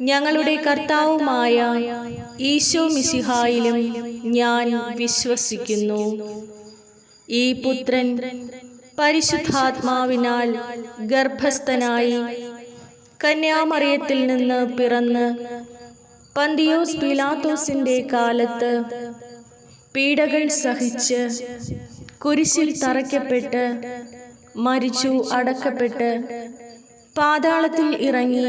ഞങ്ങളുടെ കർത്താവുമായ ഈശോ മിശിഹായിലും ഞാൻ വിശ്വസിക്കുന്നു. ഈ പുത്രൻ പരിശുദ്ധാത്മാവിനാൽ ഗർഭസ്ഥനായി കന്യാമറിയത്തിൽ നിന്ന് പിറന്ന് പന്തിയോസ് പിലാത്തോസിന്റെ കാലത്ത് പീഡകൾ സഹിച്ച് കുരിശിൽ തറയ്ക്കപ്പെട്ട് മരിച്ചു അടക്കപ്പെട്ട് പാതാളത്തിൽ ഇറങ്ങി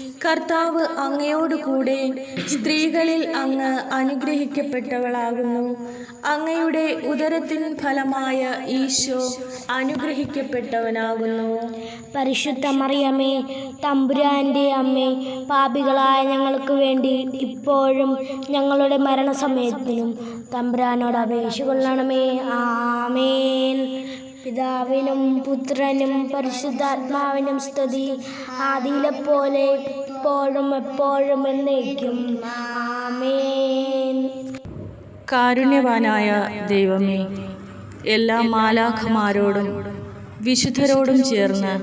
കർത്താവ് അങ്ങയോട് കൂടെ സ്ത്രീകളിൽ അങ്ങ് അനുഗ്രഹിക്കപ്പെട്ടവളാകുന്നു. അങ്ങയുടെ ഉദരത്തിൻ ഫലമായ ഈശോ അനുഗ്രഹിക്കപ്പെട്ടവനാകുന്നു. പരിശുദ്ധ മറിയമ്മേ തമ്പുരാന്റെ അമ്മേ പാപികളായ ഞങ്ങൾക്ക് വേണ്ടി ഇപ്പോഴും ഞങ്ങളുടെ മരണസമയത്തിനും തമ്പുരാനോട് അപേക്ഷ കൊള്ളണമേ. ആമേൻ. പിതാവിനും പുത്രനും പരിശുദ്ധാത്മാവിനും സ്തുതി. ആദിയിലെ പോലെ ഇപ്പോഴും എപ്പോഴും എന്നേക്കും. ആമേൻ. കാരുണ്യവാനായ ദൈവമേ എല്ലാ മാലാഖമാരോടും വിശുദ്ധരോടും ചേർന്ന്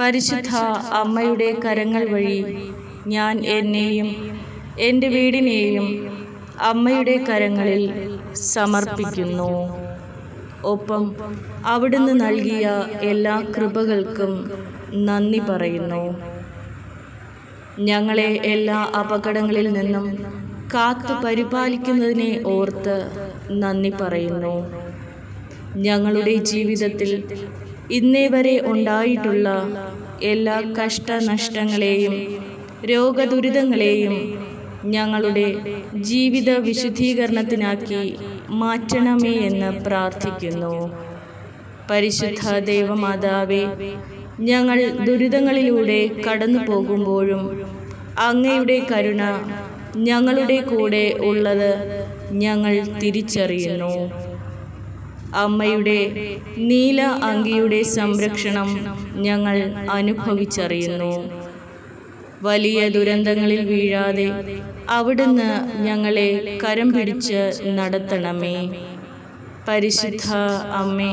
പരിശുദ്ധ അമ്മയുടെ കരങ്ങൾ വഴി ഞാൻ എന്നെയും എന്റെ വീടിനെയും അമ്മയുടെ കരങ്ങളിൽ സമർപ്പിക്കുന്നു. ഒപ്പം അവിടുന്ന് നൽകിയ എല്ലാ കൃപകൾക്കും നന്ദി പറയുന്നു. ഞങ്ങളെ എല്ലാ അപകടങ്ങളിൽ നിന്നും കാത്തു പരിപാലിക്കുന്നതിനെ ഓർത്ത് നന്ദി പറയുന്നു. ഞങ്ങളുടെ ജീവിതത്തിൽ ഇന്നേ വരെ ഉണ്ടായിട്ടുള്ള എല്ലാ കഷ്ടനഷ്ടങ്ങളെയും രോഗദുരിതങ്ങളെയും ഞങ്ങളുടെ ജീവിത വിശുദ്ധീകരണത്തിനാക്കി മാറ്റണമേ എന്ന് പ്രാർത്ഥിക്കുന്നു. പരിശുദ്ധ ദൈവമാതാവേ ഞങ്ങൾ ദുരിതങ്ങളിലൂടെ കടന്നു പോകുമ്പോഴും അങ്ങയുടെ കരുണ ഞങ്ങളുടെ കൂടെ ഉള്ളത് ഞങ്ങൾ തിരിച്ചറിയുന്നു. അമ്മയുടെ നീല അങ്കിയുടെ സംരക്ഷണം ഞങ്ങൾ അനുഭവിച്ചറിയുന്നു. വലിയ ദുരന്തങ്ങളിൽ വീഴാതെ അവിടുന്ന് ഞങ്ങളെ കരം പിടിച്ച് നടത്തണമേ. പരിശുദ്ധ അമ്മേ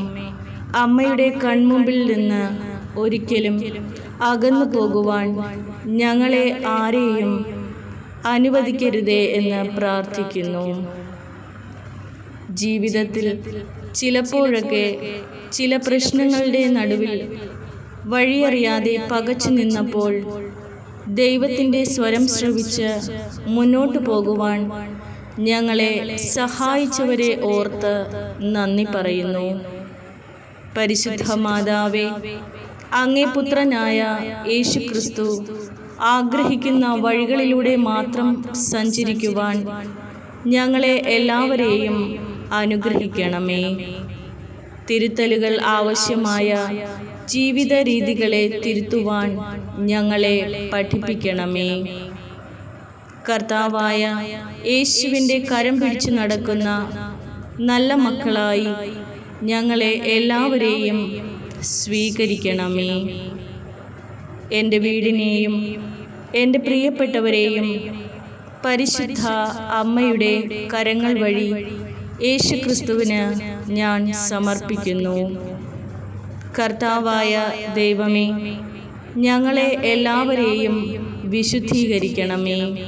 അമ്മയുടെ കൺമുമ്പിൽ നിന്ന് ഒരിക്കലും അകന്നു പോകുവാൻ ഞങ്ങളെ ആരെയും അനുവദിക്കരുതേ എന്ന് പ്രാർത്ഥിക്കുന്നു. ജീവിതത്തിൽ ചിലപ്പോഴൊക്കെ ചില പ്രശ്നങ്ങളുടെ നടുവിൽ വഴിയറിയാതെ പകച്ചു നിന്നപ്പോൾ ദൈവത്തിന്റെ സ്വരം ശ്രവിച്ച് മുന്നോട്ടു പോകുവാൻ ഞങ്ങളെ സഹായിച്ചവരെ ഓർത്ത് നന്ദി പറയുന്നു. പരിശുദ്ധ മാതാവേ അങ്ങേ പുത്രനായ യേശു ക്രിസ്തു ആഗ്രഹിക്കുന്ന വഴികളിലൂടെ മാത്രം സഞ്ചരിക്കുവാൻ ഞങ്ങളെ എല്ലാവരെയും അനുഗ്രഹിക്കണമേ. തിരുത്തലുകൾ ആവശ്യമായ ജീവിത രീതികളെ തിരുത്തുവാൻ ഞങ്ങളെ പഠിപ്പിക്കണമേ. കർത്താവായ യേശുവിന്റെ കരം പിടിച്ചു നടക്കുന്ന നല്ല മക്കളായി ഞങ്ങളെ എല്ലാവരെയും സ്വീകരിക്കണമേ. എന്റെ വീടിനെയും എന്റെ പ്രിയപ്പെട്ടവരെയും പരിശുദ്ധ അമ്മയുടെ കരങ്ങൾ വഴി യേശു ക്രിസ്തുവിന് ഞാൻ സമർപ്പിക്കുന്നു. കർത്താവായ ദൈവമേ ഞങ്ങളെ എല്ലാവരെയും വിശുദ്ധീകരിക്കണമേ.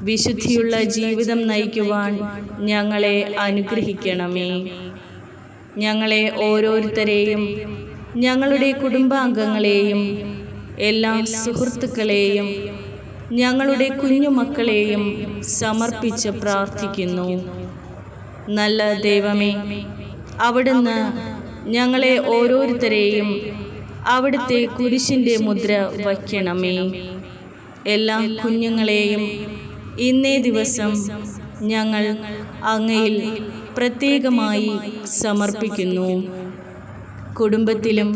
വിശുദ്ധിയുള്ള ജീവിതം നയിക്കുവാൻ ഞങ്ങളെ അനുഗ്രഹിക്കണമേ. ഞങ്ങളെ ഓരോരുത്തരെയും ഞങ്ങളുടെ കുടുംബാംഗങ്ങളെയും എല്ലാ സുഹൃത്തുക്കളെയും ഞങ്ങളുടെ കുഞ്ഞുമക്കളെയും സമർപ്പിച്ച് പ്രാർത്ഥിക്കുന്നു. നല്ല ദൈവമേ അവിടുന്ന് ഞങ്ങളെ ഓരോരുത്തരെയും അവിടുത്തെ കുരിശിന്റെ മുദ്ര വയ്ക്കണമേ. എല്ലാ കുഞ്ഞുങ്ങളെയും ഇന്നേ ദിവസം ഞങ്ങൾ അങ്ങയിൽ പ്രത്യേകമായി സമർപ്പിക്കുന്നു. കുടുംബത്തിലും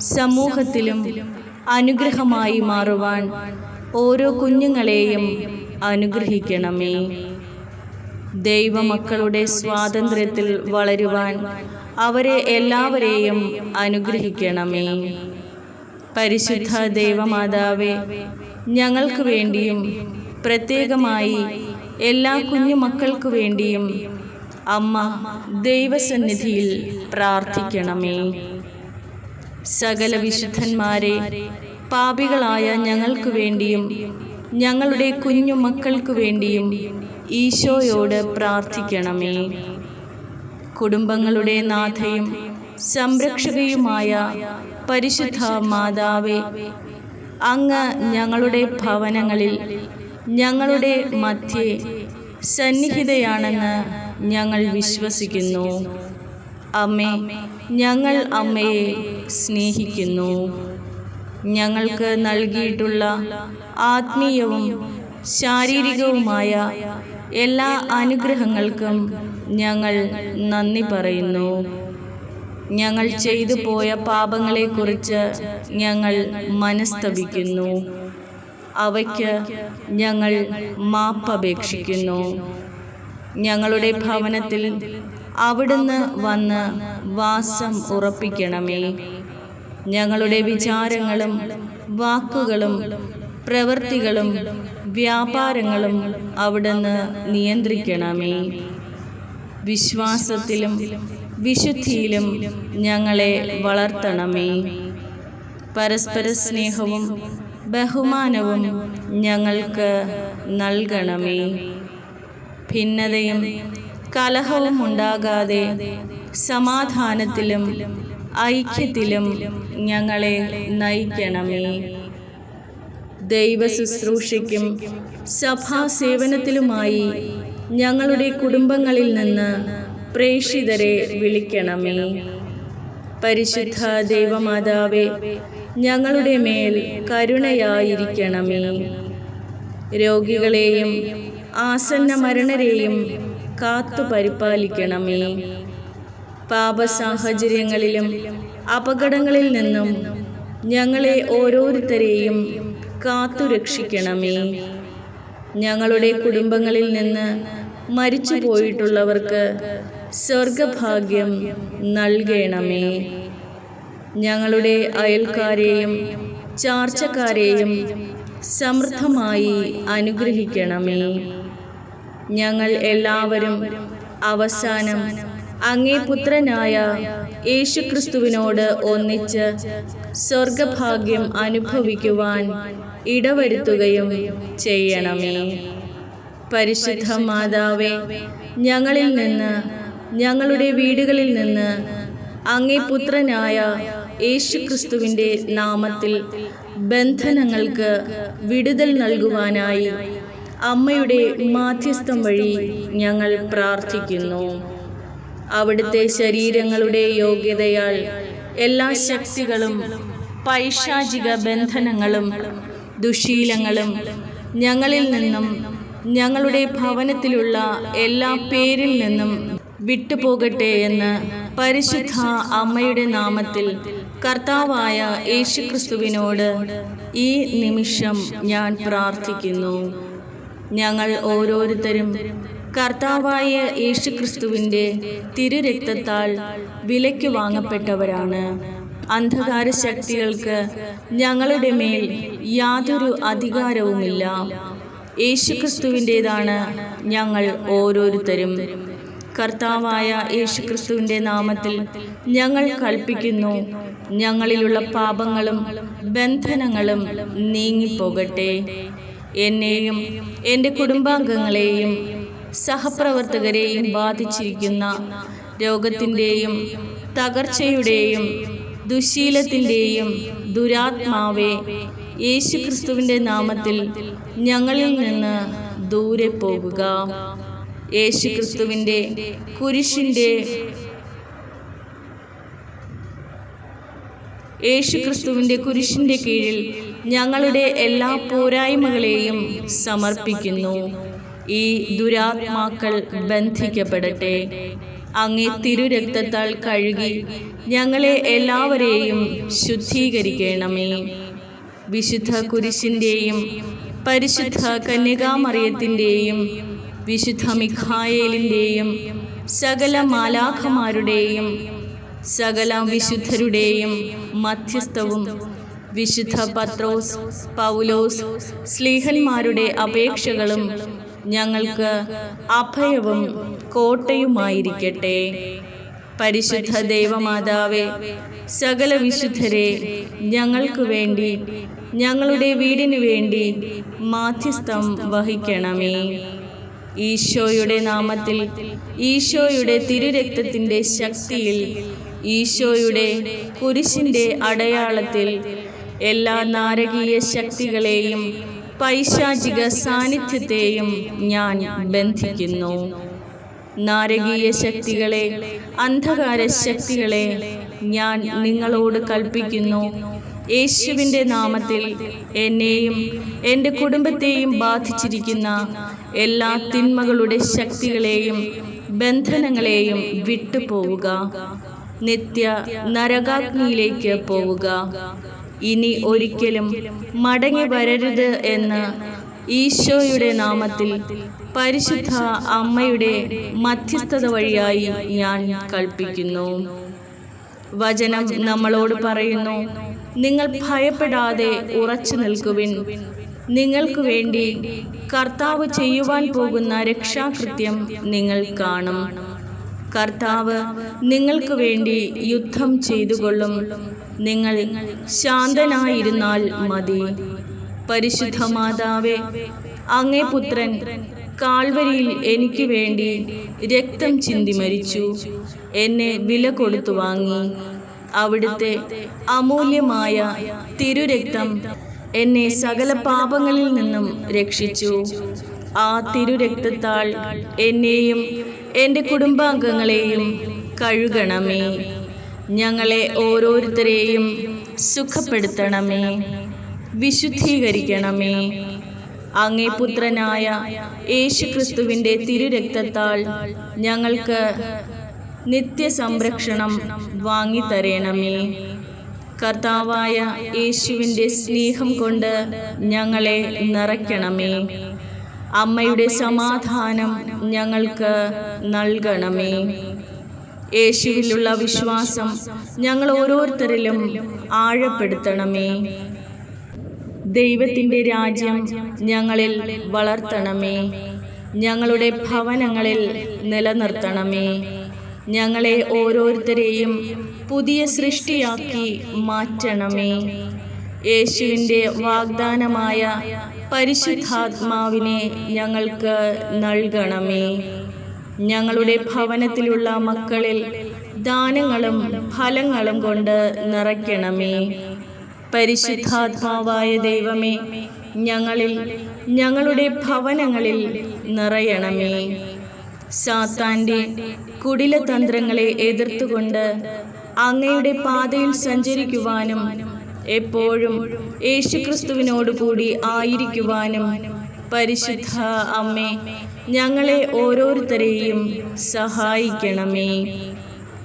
സമൂഹത്തിലും അനുഗ്രഹമായി മാറുവാൻ ഓരോ കുഞ്ഞുങ്ങളെയും അനുഗ്രഹിക്കണമേ. ദൈവമക്കളുടെ സ്വാതന്ത്ര്യത്തിൽ വളരുവാൻ അവരെ എല്ലാവരെയും അനുഗ്രഹിക്കണമേ. പരിശുദ്ധ ദൈവമാതാവേ ഞങ്ങൾക്ക് വേണ്ടിയും പ്രത്യേകമായി എല്ലാ കുഞ്ഞുമക്കൾക്കു വേണ്ടിയും അമ്മ ദൈവസന്നിധിയിൽ പ്രാർത്ഥിക്കണമേ. സകല വിശുദ്ധന്മാരെ പാപികളായ ഞങ്ങൾക്ക് വേണ്ടിയും ഞങ്ങളുടെ കുഞ്ഞു മക്കൾക്ക് വേണ്ടിയും ഈശോയോട് പ്രാർത്ഥിക്കണമേ. കുടുംബങ്ങളുടെ നാഥയും സംരക്ഷകയുമായ പരിശുദ്ധ മാതാവേ അങ്ങ് ഞങ്ങളുടെ ഭവനങ്ങളിൽ ഞങ്ങളുടെ മധ്യേ സന്നിഹിതയാണെന്ന് ഞങ്ങൾ വിശ്വസിക്കുന്നു. അമ്മേ ഞങ്ങൾ അമ്മയെ സ്നേഹിക്കുന്നു. ഞങ്ങൾക്ക് നൽകിയിട്ടുള്ള ആത്മീയവും ശാരീരികവുമായ എല്ലാ അനുഗ്രഹങ്ങൾക്കും ഞങ്ങൾ നന്ദി പറയുന്നു. ഞങ്ങൾ ചെയ്തു പോയ പാപങ്ങളെക്കുറിച്ച് ഞങ്ങൾ മനസ്തപിക്കുന്നു അവയ്ക്ക് ഞങ്ങൾ മാപ്പപേക്ഷിക്കുന്നു. ഞങ്ങളുടെ ഭവനത്തിൽ അവിടുന്ന് വന്ന് വാസം ഉറപ്പിക്കണമേ. ഞങ്ങളുടെ വിചാരങ്ങളും വാക്കുകളും പ്രവൃത്തികളും വ്യാപാരങ്ങളും അവിടുന്ന് നിയന്ത്രിക്കണമേ. വിശ്വാസത്തിലും വിശുദ്ധിയിലും ഞങ്ങളെ വളർത്തണമേ. പരസ്പര സ്നേഹവും ബഹുമാനവും ഞങ്ങൾക്ക് നൽകണമേ. ഭിന്നതയും കലഹവും ഉണ്ടാകാതെ സമാധാനത്തിലും ഐക്യത്തിലും ഞങ്ങളെ നയിക്കണമേ. ദൈവ ശുശ്രൂഷയ്ക്കും സഭാസേവനത്തിലുമായി ഞങ്ങളുടെ കുടുംബങ്ങളിൽ നിന്ന് പ്രേക്ഷിതരെ വിളിക്കണമേ. പരിശുദ്ധ ദൈവമാതാവേ ഞങ്ങളുടെ മേൽ കരുണയായിരിക്കണമേ. രോഗികളെയും ആസന്ന മരണരെയും കാത്തു പരിപാലിക്കണമേ. പാപസാഹചര്യങ്ങളിലും അപകടങ്ങളിൽ നിന്നും ഞങ്ങളെ ഓരോരുത്തരെയും കാത്തു രക്ഷിക്കണമേ. ഞങ്ങളുടെ കുടുംബങ്ങളിൽ നിന്ന് മരിച്ചു പോയിട്ടുള്ളവർക്ക് സ്വർഗഭാഗ്യം നൽകണമേ. ഞങ്ങളുടെ അയൽക്കാരെയും ചാർച്ചക്കാരെയും സമൃദ്ധമായി അനുഗ്രഹിക്കണമേ. ഞങ്ങൾ എല്ലാവരും അവസാനം അങ്ങേ പുത്രനായ യേശുക്രിസ്തുവിനോട് ഒന്നിച്ച് സ്വർഗഭാഗ്യം അനുഭവിക്കുവാൻ ഇടവരുത്തുകയും ചെയ്യണമേ. പരിശുദ്ധ മാതാവേ ഞങ്ങളിൽ നിന്ന് ഞങ്ങളുടെ വീടുകളിൽ നിന്ന് അങ്ങേ പുത്രനായ യേശുക്രിസ്തുവിന്റെ നാമത്തിൽ ബന്ധനങ്ങൾക്ക് വിടുതൽ നൽകുവാനായി അമ്മയുടെ മാധ്യസ്ഥം വഴി ഞങ്ങൾ പ്രാർത്ഥിക്കുന്നു. അവിടുത്തെ ശരീരങ്ങളുടെ യോഗ്യതയാൽ എല്ലാ ശക്തികളും പൈശാചിക ബന്ധനങ്ങളും ദുശീലങ്ങളും ഞങ്ങളിൽ നിന്നും ഞങ്ങളുടെ ഭവനത്തിലുള്ള എല്ലാ പേരിൽ നിന്നും വിട്ടുപോകട്ടെ എന്ന് പരിശുദ്ധ അമ്മയുടെ നാമത്തിൽ കർത്താവായ യേശുക്രിസ്തുവിനോട് ഈ നിമിഷം ഞാൻ പ്രാർത്ഥിക്കുന്നു. ഞങ്ങൾ ഓരോരുത്തരും കർത്താവായ യേശുക്രിസ്തുവിന്റെ തിരുരക്തത്താൽ വിലയ്ക്ക് വാങ്ങപ്പെട്ടവരാണ്. അന്ധകാര ശക്തികൾക്ക് ഞങ്ങളുടെ മേൽ യാതൊരു അധികാരവുമില്ല. യേശുക്രിസ്തുവിന്റെതാണ് ഞങ്ങൾ ഓരോരുത്തരും. കർത്താവായ യേശുക്രിസ്തുവിന്റെ നാമത്തിൽ ഞങ്ങൾ കൽപ്പിക്കുന്നു. ഞങ്ങളിലുള്ള പാപങ്ങളും ബന്ധനങ്ങളും നീങ്ങിപ്പോകട്ടെ. എന്നെയും എന്റെ കുടുംബാംഗങ്ങളെയും സഹപ്രവർത്തകരെയും ബാധിച്ചിരിക്കുന്ന രോഗത്തിന്റെയും തകർച്ചയുടെയും ദുശീലത്തിന്റെയും ദുരാത്മാവെ യേശുക്രിസ്തുവിന്റെ നാമത്തിൽ ഞങ്ങളിൽ നിന്ന് ദൂരെ പോകുക. യേശുക്രിസ്തുവിന്റെ കുരിശിന്റെ യേശുക്രിസ്തുവിന്റെ കുരിശിന്റെ കീഴിൽ ഞങ്ങളുടെ എല്ലാ പോരായ്മകളെയും സമർപ്പിക്കുന്നു. ഈ ദുരാത്മാക്കൾ ബന്ധിക്കപ്പെടട്ടെ. അങ്ങേ തിരുരക്തത്താൽ കഴുകി ഞങ്ങളെ എല്ലാവരെയും ശുദ്ധീകരിക്കണമേ. വിശുദ്ധ കുരിശിന്റെയും പരിശുദ്ധ കന്യകാമറിയത്തിന്റെയും വിശുദ്ധ മിഖായേലിന്റെയും സകല മാലാഖമാരുടെയും സകല വിശുദ്ധരുടെയും മധ്യസ്ഥവും വിശുദ്ധ പത്രോസ് പൗലോസ് സ്ലീഹന്മാരുടെ അപേക്ഷകളും ഞങ്ങൾക്ക് അഭയവും കോട്ടയുമായിരിക്കട്ടെ. പരിശുദ്ധ ദൈവമാതാവേ സകല വിശുദ്ധരെ ഞങ്ങൾക്ക് വേണ്ടി ഞങ്ങളുടെ വീടിനു വേണ്ടി മാധ്യസ്ഥം വഹിക്കണമേ. ഈശോയുടെ നാമത്തിൽ ഈശോയുടെ തിരുരക്തത്തിന്റെ ശക്തിയിൽ ഈശോയുടെ കുരിശിന്റെ അടയാളത്തിൽ എല്ലാ നാരകീയ ശക്തികളെയും പൈശാചിക സാന്നിധ്യത്തെയും ഞാൻ ബന്ധിക്കുന്നു. നാരകീയ ശക്തികളെ അന്ധകാര ശക്തികളെ ഞാൻ നിങ്ങളോട് കൽപ്പിക്കുന്നു. യേശുവിന്റെ നാമത്തിൽ എന്നെയും എന്റെ കുടുംബത്തെയും ബാധിച്ചിരിക്കുന്ന എല്ലാ തിന്മകളുടെ ശക്തികളെയും ബന്ധനങ്ങളെയും വിട്ടുപോവുക. നിത്യ നരകാഗ്നിയിലേക്ക് പോവുക. ഇനി ഒരിക്കലും മടങ്ങി വരരുത് എന്ന് ഈശോയുടെ നാമത്തിൽ പരിശുദ്ധ അമ്മയുടെ മധ്യസ്ഥത വഴിയായി ഞാൻ കൽപ്പിക്കുന്നു. വചനം നമ്മളോട് പറയുന്നു നിങ്ങൾ ഭയപ്പെടാതെ ഉറച്ചു നിൽക്കുവിൻ. നിങ്ങൾക്ക് വേണ്ടി കർത്താവ് ചെയ്യുവാൻ പോകുന്ന രക്ഷാകൃത്യം നിങ്ങൾ കാണും. കർത്താവ് നിങ്ങൾക്ക് വേണ്ടി യുദ്ധം ചെയ്തുകൊള്ളും. നിങ്ങൾ ശാന്തനായിരുന്നാൽ മതി. പരിശുദ്ധ മാതാവേ അങ്ങേ പുത്രൻ കാൽവരിയിൽ എനിക്ക് വേണ്ടി രക്തം ചിന്തി മരിച്ചു. എന്നെ വില കൊടുത്തു വാങ്ങി. അവിടുത്തെ അമൂല്യമായ തിരുരക്തം എന്നെ സകല പാപങ്ങളിൽ നിന്നും രക്ഷിച്ചു. ആ തിരുരക്തത്താൽ എന്നെയും എന്റെ കുടുംബാംഗങ്ങളെയും കഴുകണമേ. ഞങ്ങളെ ഓരോരുത്തരെയും സുഖപ്പെടുത്തണമേ. വിശുദ്ധീകരിക്കണമേ. അങ്ങേ പുത്രനായ യേശുക്രിസ്തുവിന്റെ തിരുരക്തത്താൽ ഞങ്ങൾക്ക് നിത്യസംരക്ഷണം വാങ്ങിത്തരേണമേ. കർത്താവായ യേശുവിന്റെ സ്നേഹം കൊണ്ട് ഞങ്ങളെ നിറയ്ക്കണമേ. അമ്മയുടെ സമാധാനം ഞങ്ങൾക്ക് നൽകണമേ. യേശുവിലുള്ള വിശ്വാസം ഞങ്ങൾ ഓരോരുത്തരിലും ആഴപ്പെടുത്തണമേ. ദൈവത്തിന്റെ രാജ്യം ഞങ്ങളിൽ വളർത്തണമേ. ഞങ്ങളുടെ ഭവനങ്ങളിൽ നിലനിർത്തണമേ. ഞങ്ങളെ ഓരോരുത്തരെയും പുതിയ സൃഷ്ടിയാക്കി മാറ്റണമേ. യേശുവിന്റെ വാഗ്ദാനമായ പരിശുദ്ധാത്മാവിനെ ഞങ്ങൾക്ക് നൽകണമേ. ഞങ്ങളുടെ ഭവനത്തിലുള്ള മക്കളിൽ ദാനങ്ങളും ഫലങ്ങളും കൊണ്ട് നിറയ്ക്കണമേ. പരിശുദ്ധാത്മാവായ ദൈവമേ ഞങ്ങളിൽ ഞങ്ങളുടെ ഭവനങ്ങളിൽ നിറയണമേ. സാത്താന്റെ കുടിലതന്ത്രങ്ങളെ എതിർത്തുകൊണ്ട് അങ്ങയുടെ പാതയിൽ സഞ്ചരിക്കുവാനും എപ്പോഴും യേശുക്രിസ്തുവിനോടുകൂടി ആയിരിക്കുവാനും പരിശുദ്ധ അമ്മേ ഞങ്ങളെ ഓരോരുത്തരെയും സഹായിക്കണമേ.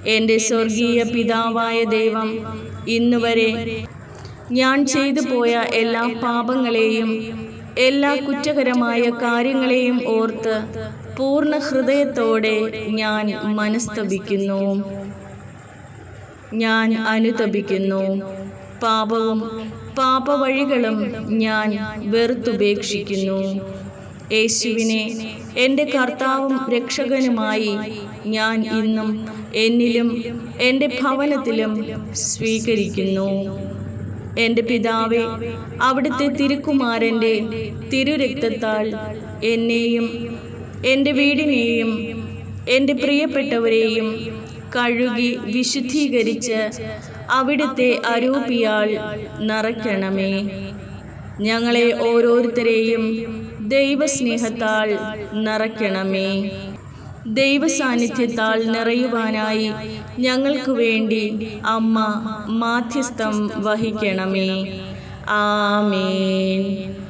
എന്റെ സ്വർഗീയ പിതാവായ ദൈവം ഇന്നുവരെ ഞാൻ ചെയ്തു പോയ എല്ലാ പാപങ്ങളെയും എല്ലാ കുറ്റകരമായ കാര്യങ്ങളെയും ഓർത്ത് പൂർണ ഹൃദയത്തോടെ ഞാൻ മനസ്തപിക്കുന്നു. ഞാൻ അനുതപിക്കുന്നു. പാപവും പാപവഴികളും ഞാൻ വെറുത്തുപേക്ഷിക്കുന്നു. യേശുവിനെ എന്റെ കർത്താവും രക്ഷകനുമായി ഞാൻ ഇന്നും എന്നിലും എന്റെ ഭവനത്തിലും സ്വീകരിക്കുന്നു. എന്റെ പിതാവെ അവിടുത്തെ തിരുക്കുമാരന്റെ തിരുരക്തത്താൽ എന്നെയും എന്റെ വീടിനെയും എന്റെ പ്രിയപ്പെട്ടവരെയും കഴുകി വിശുദ്ധീകരിച്ച് അവിടുത്തെ അരൂപിയാൽ നിറയ്ക്കണമേ. ഞങ്ങളെ ഓരോരുത്തരെയും ദൈവസ്നേഹത്താൽ നിറയ്ക്കണമേ. ദൈവസാന്നിധ്യത്താൽ നിറയുവാനായി ഞങ്ങൾക്ക് വേണ്ടി അമ്മ മാധ്യസ്ഥം വഹിക്കണമേ. ആമേൻ.